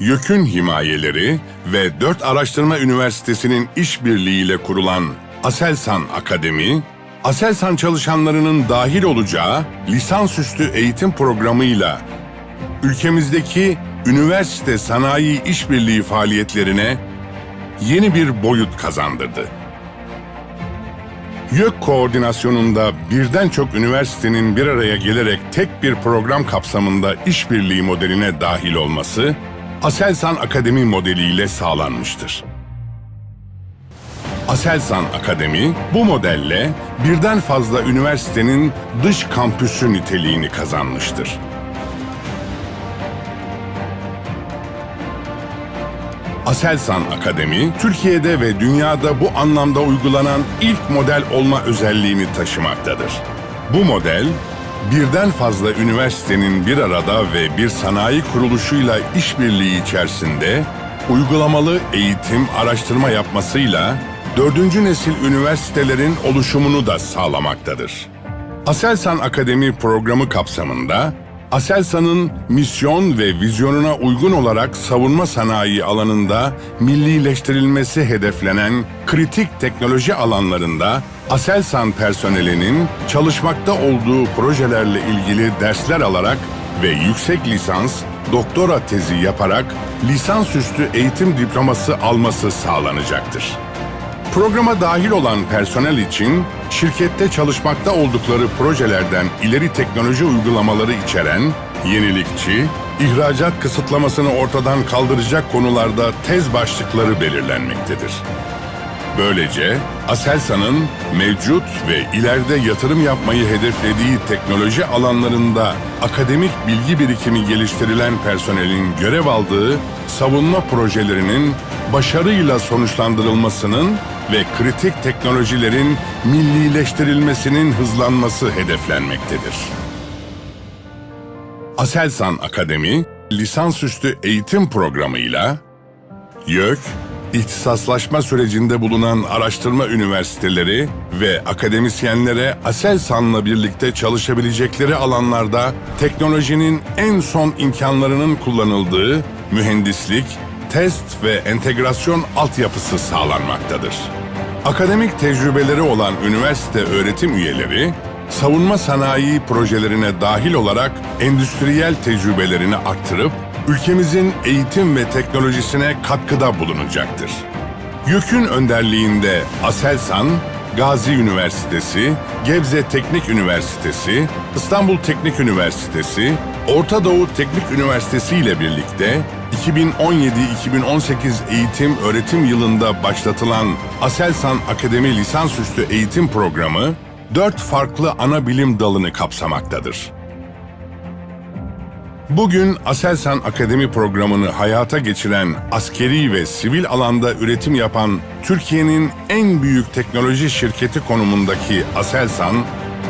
YÖK'ün himayeleri ve 4 araştırma üniversitesinin işbirliğiyle kurulan Aselsan Akademi, Aselsan çalışanlarının dahil olacağı lisansüstü eğitim programıyla ülkemizdeki üniversite sanayi işbirliği faaliyetlerine yeni bir boyut kazandırdı. YÖK koordinasyonunda birden çok üniversitenin bir araya gelerek tek bir program kapsamında işbirliği modeline dahil olması, Aselsan Akademi modeliyle sağlanmıştır. Aselsan Akademi bu modelle birden fazla üniversitenin dış kampüsü niteliğini kazanmıştır. Aselsan Akademi, Türkiye'de ve dünyada bu anlamda uygulanan ilk model olma özelliğini taşımaktadır. Bu model, birden fazla üniversitenin bir arada ve bir sanayi kuruluşuyla işbirliği içerisinde uygulamalı eğitim, araştırma yapmasıyla dördüncü nesil üniversitelerin oluşumunu da sağlamaktadır. Aselsan Akademi programı kapsamında Aselsan'ın misyon ve vizyonuna uygun olarak savunma sanayi alanında millileştirilmesi hedeflenen kritik teknoloji alanlarında Aselsan personelinin çalışmakta olduğu projelerle ilgili dersler alarak ve yüksek lisans, doktora tezi yaparak lisansüstü eğitim diploması alması sağlanacaktır. Programa dahil olan personel için şirkette çalışmakta oldukları projelerden ileri teknoloji uygulamaları içeren, yenilikçi, ihracat kısıtlamasını ortadan kaldıracak konularda tez başlıkları belirlenmektedir. Böylece Aselsan'ın mevcut ve ileride yatırım yapmayı hedeflediği teknoloji alanlarında akademik bilgi birikimi geliştirilen personelin görev aldığı savunma projelerinin başarıyla sonuçlandırılmasının ve kritik teknolojilerin millileştirilmesinin hızlanması hedeflenmektedir. Aselsan Akademi, lisansüstü eğitim programıyla YÖK, ihtisaslaşma sürecinde bulunan araştırma üniversiteleri ve akademisyenlere Aselsan'la birlikte çalışabilecekleri alanlarda teknolojinin en son imkanlarının kullanıldığı mühendislik, test ve entegrasyon altyapısı sağlanmaktadır. Akademik tecrübeleri olan üniversite öğretim üyeleri, savunma sanayi projelerine dahil olarak endüstriyel tecrübelerini arttırıp ülkemizin eğitim ve teknolojisine katkıda bulunacaktır. YÖK'ün önderliğinde Aselsan, Gazi Üniversitesi, Gebze Teknik Üniversitesi, İstanbul Teknik Üniversitesi, Orta Doğu Teknik Üniversitesi ile birlikte 2017-2018 eğitim öğretim yılında başlatılan Aselsan Akademi Lisansüstü Eğitim Programı, dört farklı ana bilim dalını kapsamaktadır. Bugün Aselsan Akademi programını hayata geçiren askeri ve sivil alanda üretim yapan Türkiye'nin en büyük teknoloji şirketi konumundaki Aselsan,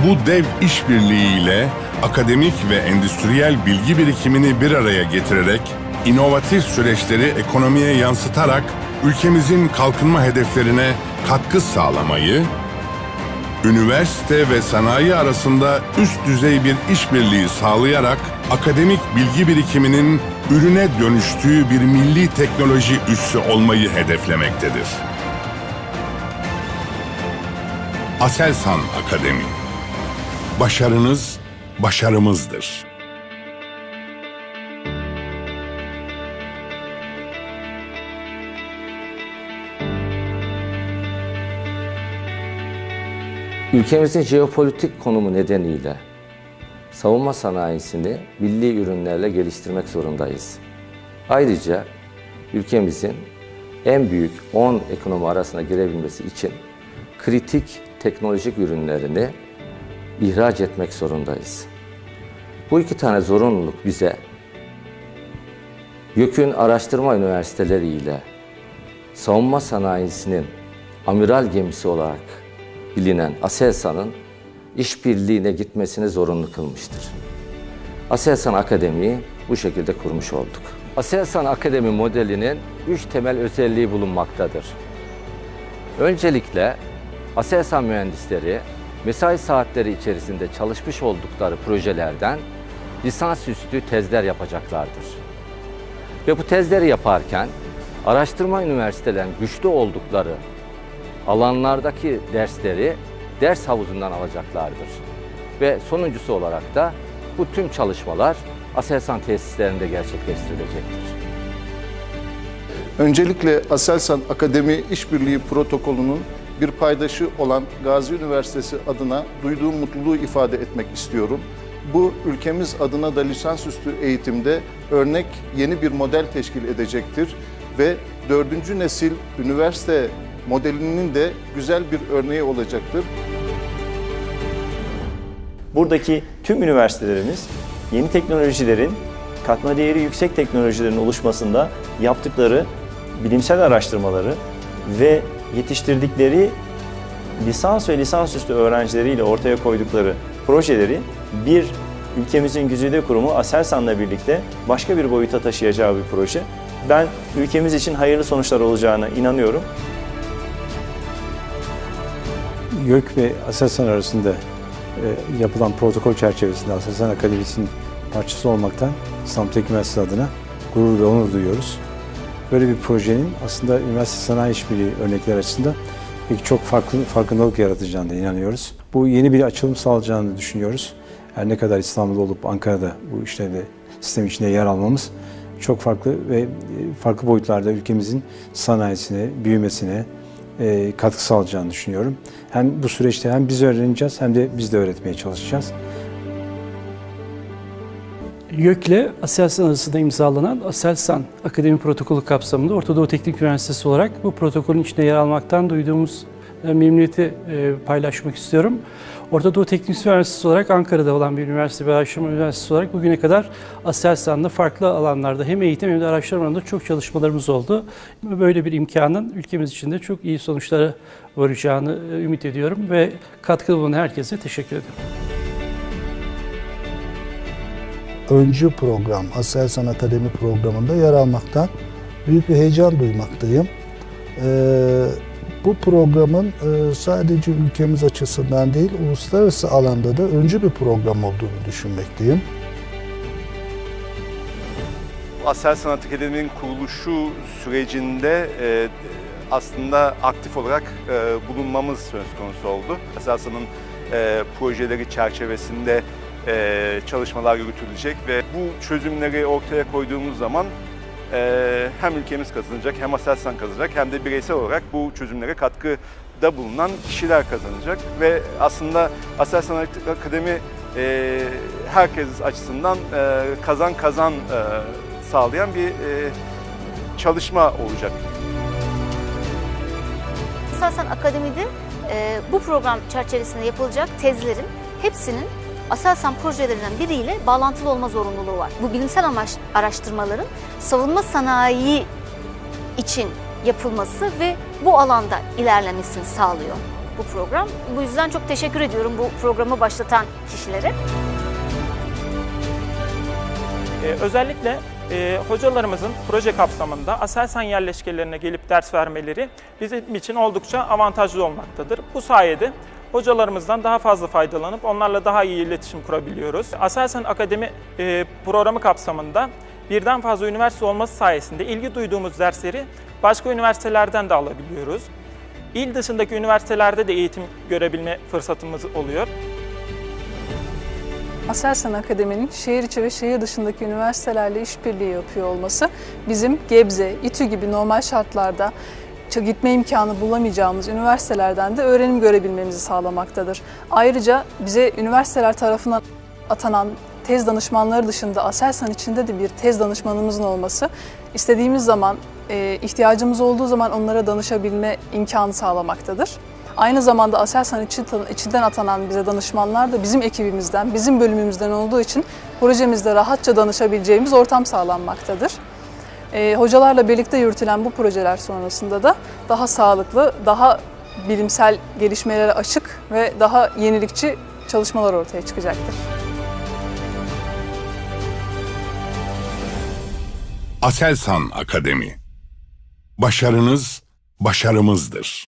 bu dev işbirliğiyle akademik ve endüstriyel bilgi birikimini bir araya getirerek inovatif süreçleri ekonomiye yansıtarak ülkemizin kalkınma hedeflerine katkı sağlamayı, üniversite ve sanayi arasında üst düzey bir işbirliği sağlayarak akademik bilgi birikiminin ürüne dönüştüğü bir milli teknoloji üssü olmayı hedeflemektedir. Aselsan Akademi Başarınız başarımızdır. Ülkemizin jeopolitik konumu nedeniyle savunma sanayisini milli ürünlerle geliştirmek zorundayız. Ayrıca ülkemizin en büyük 10 ekonomi arasına girebilmesi için kritik teknolojik ürünlerini ihraç etmek zorundayız. Bu iki tane zorunluluk bize YÖK'ün araştırma üniversiteleri ile savunma sanayisinin amiral gemisi olarak bilinen ASELSAN'ın işbirliğine gitmesini zorunlu kılmıştır. ASELSAN Akademi'yi bu şekilde kurmuş olduk. ASELSAN Akademi modelinin üç temel özelliği bulunmaktadır. Öncelikle ASELSAN mühendisleri mesai saatleri içerisinde çalışmış oldukları projelerden lisansüstü tezler yapacaklardır. Ve bu tezleri yaparken araştırma üniversitelerin güçlü oldukları alanlardaki dersleri ders havuzundan alacaklardır. Ve sonuncusu olarak da bu tüm çalışmalar Aselsan tesislerinde gerçekleştirilecektir. Öncelikle Aselsan Akademi İşbirliği Protokolü'nün bir paydaşı olan Gazi Üniversitesi adına duyduğum mutluluğu ifade etmek istiyorum. Bu ülkemiz adına da lisansüstü eğitimde örnek yeni bir model teşkil edecektir ve dördüncü nesil üniversite modelinin de güzel bir örneği olacaktır. Buradaki tüm üniversitelerimiz yeni teknolojilerin, katma değeri yüksek teknolojilerin oluşmasında yaptıkları bilimsel araştırmaları ve yetiştirdikleri lisans ve lisansüstü öğrencileriyle ortaya koydukları projeleri bir ülkemizin güzide kurumu Aselsan'la birlikte başka bir boyuta taşıyacağı bir proje. Ben ülkemiz için hayırlı sonuçlar olacağına inanıyorum. YÖK ve Aselsan arasında e, yapılan protokol çerçevesinde Aselsan Akademisi'nin parçası olmaktan İstanbul Üniversitesi adına gurur ve onur duyuyoruz. Böyle bir projenin aslında üniversite sanayi işbirliği örnekler açısından pek çok farklı farkındalık yaratacağına inanıyoruz. Bu yeni bir açılım sağlayacağını düşünüyoruz. Her ne kadar İstanbul'da olup Ankara'da bu işlerde sistem içinde yer almamız çok farklı ve e, farklı boyutlarda ülkemizin sanayisine, büyümesine, katkı sağlayacağını düşünüyorum. Hem bu süreçte hem biz öğreneceğiz hem de biz de öğretmeye çalışacağız. YÖK'le Aselsan arasında imzalanan Aselsan Akademi Protokolü kapsamında Orta Doğu Teknik Üniversitesi olarak bu protokolün içinde yer almaktan duyduğumuz e, memnuniyeti e, paylaşmak istiyorum. Orta Doğu Teknik Üniversitesi olarak Ankara'da olan bir üniversite, bir araştırma üniversitesi olarak bugüne kadar Aselsan'da farklı alanlarda hem eğitim hem de araştırma alanında çok çalışmalarımız oldu. Böyle bir imkanın ülkemiz için de çok iyi sonuçlara varacağını e, ümit ediyorum ve katkıda bulunan herkese teşekkür ederim. öncü program, Aselsan Akademi programında yer almaktan büyük bir heyecan duymaktayım. Ee, bu programın e, sadece ülkemiz açısından değil, uluslararası alanda da öncü bir program olduğunu düşünmekteyim. Aselsan Akademi'nin kuruluşu sürecinde e, aslında aktif olarak e, bulunmamız söz konusu oldu. E, projeleri çerçevesinde çalışmalar yürütülecek ve bu çözümleri ortaya koyduğumuz zaman hem ülkemiz kazanacak hem Aselsan kazanacak hem de bireysel olarak bu çözümlere katkıda bulunan kişiler kazanacak ve aslında Aselsan Akademi e, herkes açısından e, kazan kazan e, sağlayan bir çalışma olacak. Aselsan Akademi'de bu program çerçevesinde yapılacak tezlerin hepsinin Aselsan projelerinden biriyle bağlantılı olma zorunluluğu var. Bu bilimsel amaç araştırmaların savunma sanayi için yapılması ve bu alanda ilerlemesini sağlıyor bu program. Bu yüzden çok teşekkür ediyorum bu programı başlatan kişilere. Ee, özellikle e, hocalarımızın proje kapsamında Aselsan yerleşkelerine gelip ders vermeleri bizim için oldukça avantajlı olmaktadır. Bu sayede hocalarımızdan daha fazla faydalanıp onlarla daha iyi iletişim kurabiliyoruz. Aselsan Akademi e, programı kapsamında birden fazla üniversite olması sayesinde ilgi duyduğumuz dersleri başka üniversitelerden de alabiliyoruz. İl dışındaki üniversitelerde de eğitim görebilme fırsatımız oluyor. Aselsan Akademi'nin şehir içi ve şehir dışındaki üniversitelerle işbirliği yapıyor olması bizim Gebze, İTÜ gibi normal şartlarda gitme imkanı bulamayacağımız üniversitelerden de öğrenim görebilmemizi sağlamaktadır. Ayrıca bize üniversiteler tarafından atanan tez danışmanları dışında Aselsan içinde de bir tez danışmanımızın olması istediğimiz zaman, e, ihtiyacımız olduğu zaman onlara danışabilme imkanı sağlamaktadır. Aynı zamanda Aselsan için, içinden atanan bize danışmanlar da bizim ekibimizden, bizim bölümümüzden olduğu için projemizde rahatça danışabileceğimiz ortam sağlanmaktadır. Ee, hocalarla birlikte yürütülen bu projeler sonrasında da daha sağlıklı, daha bilimsel gelişmelere açık ve daha yenilikçi çalışmalar ortaya çıkacaktır. Aselsan Akademi. Başarınız başarımızdır.